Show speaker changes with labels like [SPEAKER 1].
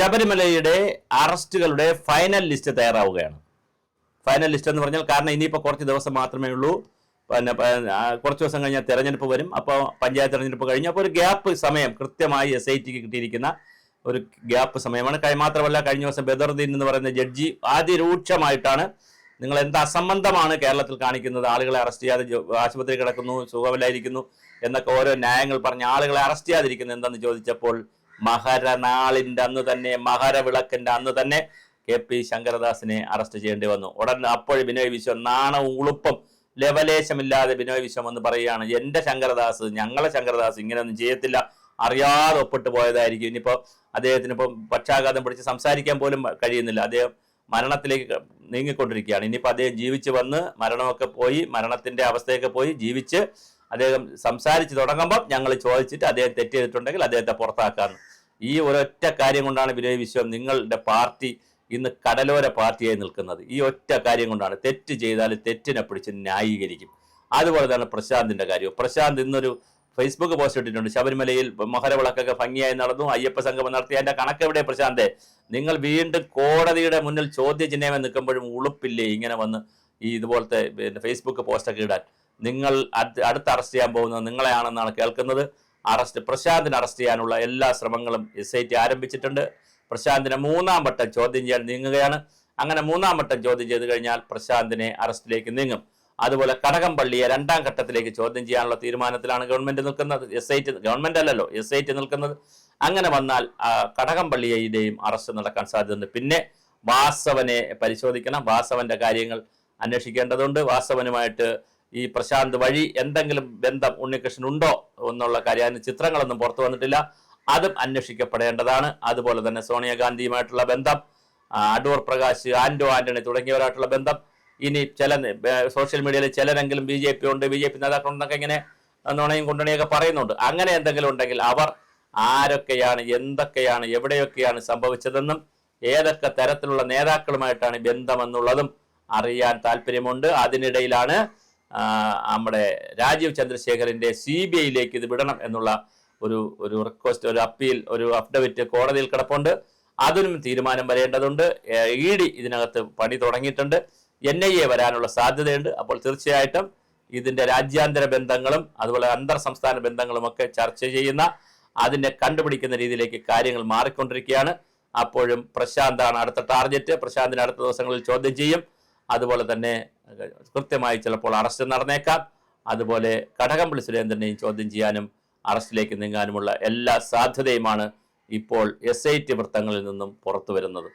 [SPEAKER 1] ശബരിമലയുടെ അറസ്റ്റുകളുടെ final list തയ്യാറാവുകയാണ്. ഫൈനൽ ലിസ്റ്റ് എന്ന് പറഞ്ഞാൽ കാരണം ഇനിയിപ്പോൾ കുറച്ച് ദിവസം മാത്രമേ ഉള്ളൂ. പിന്നെ കുറച്ച് ദിവസം കഴിഞ്ഞാൽ തെരഞ്ഞെടുപ്പ് വരും. അപ്പോൾ പഞ്ചായത്ത് തെരഞ്ഞെടുപ്പ് കഴിഞ്ഞ് അപ്പോൾ ഒരു ഗ്യാപ്പ് സമയം കൃത്യമായി എസ് ഐ ടിക്ക് കിട്ടിയിരിക്കുന്ന ഒരു ഗ്യാപ്പ് സമയമാണ്. മാത്രമല്ല കഴിഞ്ഞ ദിവസം ബദറുദ്ദീൻ എന്ന് പറയുന്ന ജഡ്ജി അതിരൂക്ഷമായിട്ടാണ് നിങ്ങൾ എന്ത് അസംബന്ധമാണ് കേരളത്തിൽ കാണിക്കുന്നത്? ആളുകളെ അറസ്റ്റ് ചെയ്യാതെ ആശുപത്രി കിടക്കുന്നു സുഖമില്ലായിരിക്കുന്നു എന്നൊക്കെ ഓരോ ന്യായങ്ങൾ പറഞ്ഞ് ആളുകളെ അറസ്റ്റ് ചെയ്യാതിരിക്കുന്നു എന്തെന്ന് ചോദിച്ചപ്പോൾ മകരനാളിന്റെ അന്ന് തന്നെ മകരവിളക്കിന്റെ അന്ന് തന്നെ കെ പി ശങ്കരദാസിനെ അറസ്റ്റ് ചെയ്യേണ്ടി വന്നു. ഉടൻ അപ്പോൾ ബിനോയ് വിശ്വം നാണവും ഉളുപ്പം ലവലേശമില്ലാതെ ബിനോയ് വിശ്വം എന്ന് പറയുകയാണ് എന്റെ ശങ്കരദാസ് ഞങ്ങളെ ശങ്കരദാസ് ഇങ്ങനെയൊന്നും ചെയ്യത്തില്ല. അറിയാതെ ഒപ്പിട്ട് പോയതായിരിക്കും. ഇനിയിപ്പോ അദ്ദേഹത്തിന് ഇപ്പം പക്ഷാഘാതം പിടിച്ച് സംസാരിക്കാൻ പോലും കഴിയുന്നില്ല. അദ്ദേഹം മരണത്തിലേക്ക് നീങ്ങിക്കൊണ്ടിരിക്കുകയാണ്. ഇനിയിപ്പോൾ അദ്ദേഹം ജീവിച്ച് വന്ന് മരണമൊക്കെ പോയി മരണത്തിന്റെ അവസ്ഥയൊക്കെ പോയി ജീവിച്ച് അദ്ദേഹം സംസാരിച്ച് തുടങ്ങുമ്പോൾ ഞങ്ങൾ ചോദിച്ചിട്ട് അദ്ദേഹം തെറ്റ് ചെയ്തിട്ടുണ്ടെങ്കിൽ അദ്ദേഹത്തെ പുറത്താക്കാമെന്ന് ഈ ഒരൊറ്റ കാര്യം കൊണ്ടാണ് വിനയ് വിശ്വം നിങ്ങളുടെ പാർട്ടി ഇന്ന് കടലോര പാർട്ടിയായി നിൽക്കുന്നത്. ഈ ഒറ്റ കാര്യം കൊണ്ടാണ്. തെറ്റ് ചെയ്താൽ തെറ്റിനെ പിടിച്ച് ന്യായീകരിക്കും. അതുപോലെ തന്നെ പ്രശാന്തിന്റെ കാര്യവും. പ്രശാന്ത് ഇന്നൊരു ഫേസ്ബുക്ക് പോസ്റ്റ് ഇട്ടിട്ടുണ്ട്. ശബരിമലയിൽ മഹരവിളക്കൊക്കെ ഭംഗിയായി നടന്നു. അയ്യപ്പ സംഗമം നടത്തി. അതിന്റെ കണക്ക് എവിടെ പ്രശാന്തേ? നിങ്ങൾ വീണ്ടും കോടതിയുടെ മുന്നിൽ ചോദ്യചിഹ്നമായി നിൽക്കുമ്പോഴും ഉളുപ്പില്ലേ ഇങ്ങനെ വന്ന് ഈ ഇതുപോലത്തെ ഫേസ്ബുക്ക് പോസ്റ്റൊക്കെ ഇടാൻ? നിങ്ങൾ അടുത്ത് അറസ്റ്റ് ചെയ്യാൻ പോകുന്നത് നിങ്ങളെയാണെന്നാണ് കേൾക്കുന്നത്. അറസ്റ്റ് പ്രശാന്തിനെ അറസ്റ്റ് ചെയ്യാനുള്ള എല്ലാ ശ്രമങ്ങളും എസ് ഐ ടി ആരംഭിച്ചിട്ടുണ്ട്. പ്രശാന്തിനെ മൂന്നാം വട്ടം ചോദ്യം ചെയ്യാൻ നീങ്ങുകയാണ്. അങ്ങനെ മൂന്നാം വട്ടം ചോദ്യം ചെയ്ത് കഴിഞ്ഞാൽ പ്രശാന്തിനെ അറസ്റ്റിലേക്ക് നീങ്ങും. അതുപോലെ കടകംപള്ളിയെ രണ്ടാം ഘട്ടത്തിലേക്ക് ചോദ്യം ചെയ്യാനുള്ള തീരുമാനത്തിലാണ് ഗവൺമെന്റ് നിൽക്കുന്നത്. എസ് ഐ ടി ഗവൺമെന്റ് അല്ലല്ലോ എസ് ഐ ടി നിൽക്കുന്നത്. അങ്ങനെ വന്നാൽ കടകംപള്ളിയുടെയും അറസ്റ്റ് നടക്കാൻ സാധ്യതയുണ്ട്. പിന്നെ വാസവനെ പരിശോധിക്കണം. വാസവന്റെ കാര്യങ്ങൾ അന്വേഷിക്കേണ്ടതുണ്ട്. വാസവനുമായിട്ട് ഈ പ്രശാന്ത് വഴി എന്തെങ്കിലും ബന്ധം ഉണ്ണികൃഷ്ണൻ ഉണ്ടോ എന്നുള്ള കാര്യം അതിന് ചിത്രങ്ങളൊന്നും പുറത്തു വന്നിട്ടില്ല. അതും അന്വേഷിക്കപ്പെടേണ്ടതാണ്. അതുപോലെ തന്നെ സോണിയാഗാന്ധിയുമായിട്ടുള്ള ബന്ധം അടൂർ പ്രകാശ് ആന്റോ ആന്റണി തുടങ്ങിയവരായിട്ടുള്ള ബന്ധം. ഇനി ചില സോഷ്യൽ മീഡിയയിൽ ചിലരെങ്കിലും ബി ജെ പി ഉണ്ട് ബി ജെ പി നേതാക്കളുണ്ടെന്നൊക്കെ ഇങ്ങനെ നുണയും കുണ്ടണിയൊക്കെ പറയുന്നുണ്ട്. അങ്ങനെ എന്തെങ്കിലും ഉണ്ടെങ്കിൽ അവർ ആരൊക്കെയാണ് എന്തൊക്കെയാണ് എവിടെയൊക്കെയാണ് സംഭവിച്ചതെന്നും ഏതൊക്കെ തരത്തിലുള്ള നേതാക്കളുമായിട്ടാണ് ബന്ധമെന്നുള്ളതും അറിയാൻ താല്പര്യമുണ്ട്. അതിനിടയിലാണ് നമ്മുടെ രാജീവ് ചന്ദ്രശേഖറിന്റെ സി ബി ഐയിലേക്ക് ഇത് വിടണം എന്നുള്ള ഒരു ഒരു റിക്വസ്റ്റ് ഒരു അപ്പീൽ ഒരു അഫിഡവിറ്റ് കോടതിയിൽ കിടപ്പുണ്ട്. അതിനും തീരുമാനം വരേണ്ടതുണ്ട്. ഇ ഡി ഇതിനകത്ത് പണി തുടങ്ങിയിട്ടുണ്ട്. എൻ ഐ എ വരാനുള്ള സാധ്യതയുണ്ട്. അപ്പോൾ തീർച്ചയായിട്ടും ഇതിന്റെ രാജ്യാന്തര ബന്ധങ്ങളും അതുപോലെ അന്തർ സംസ്ഥാന ബന്ധങ്ങളും ഒക്കെ ചർച്ച ചെയ്യുന്ന അതിനെ കണ്ടുപിടിക്കുന്ന രീതിയിലേക്ക് കാര്യങ്ങൾ മാറിക്കൊണ്ടിരിക്കുകയാണ്. അപ്പോഴും പ്രശാന്താണ് അടുത്ത ടാർഗറ്റ് പ്രശാന്തിനെ അടുത്ത ദിവസങ്ങളിൽ ചോദ്യം ചെയ്യും. അതുപോലെ തന്നെ കൃത്യമായി ചിലപ്പോൾ അറസ്റ്റ് നടന്നേക്കാം. അതുപോലെ കടകംപള്ളി സുരേന്ദ്രനെയും ചോദ്യം ചെയ്യാനും അറസ്റ്റിലേക്ക് നീങ്ങാനുമുള്ള എല്ലാ സാധ്യതയുമാണ് ഇപ്പോൾ എസ് ഐ ടി വൃത്തങ്ങളിൽ നിന്നും പുറത്തു വരുന്നത്